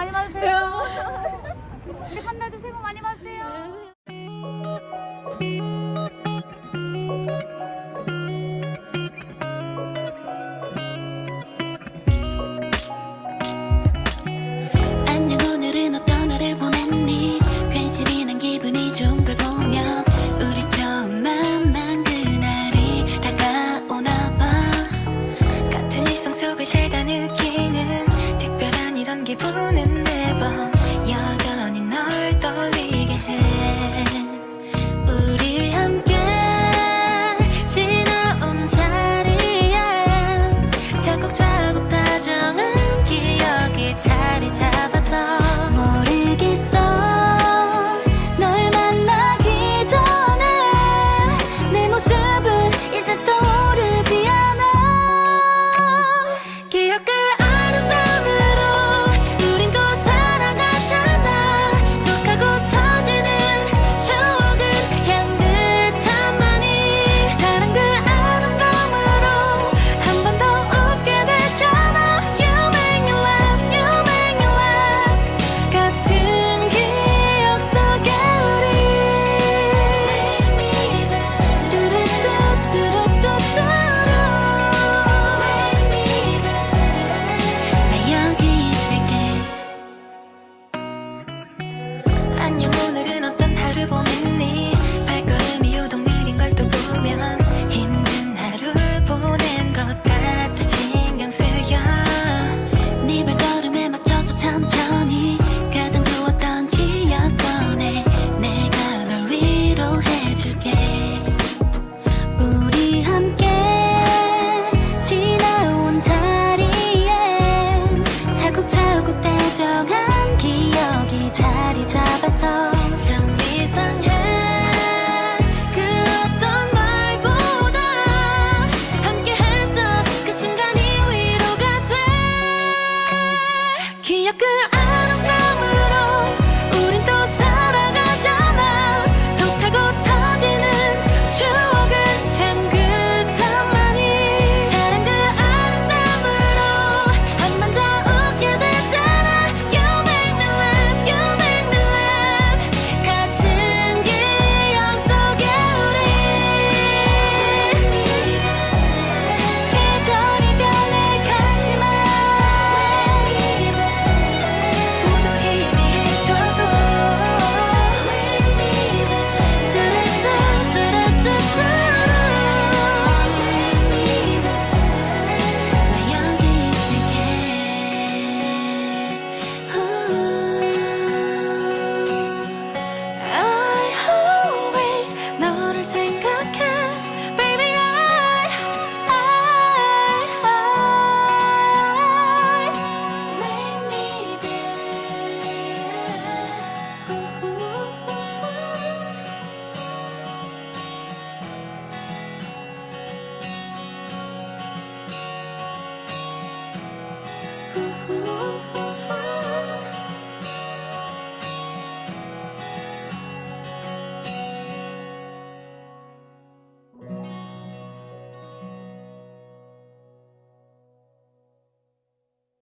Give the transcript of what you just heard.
많이 받으세요. 네. 우리 칸나도 새해 복 많이 받으세요. 안녕 오늘은 어떤 하루를 보냈니 괜시리 난 기분이 좋은 걸 보면 우리 처음 만 그날이 다가오나 봐 같은 일상 속을 살다 느끼는 특별한 이런 기분은 그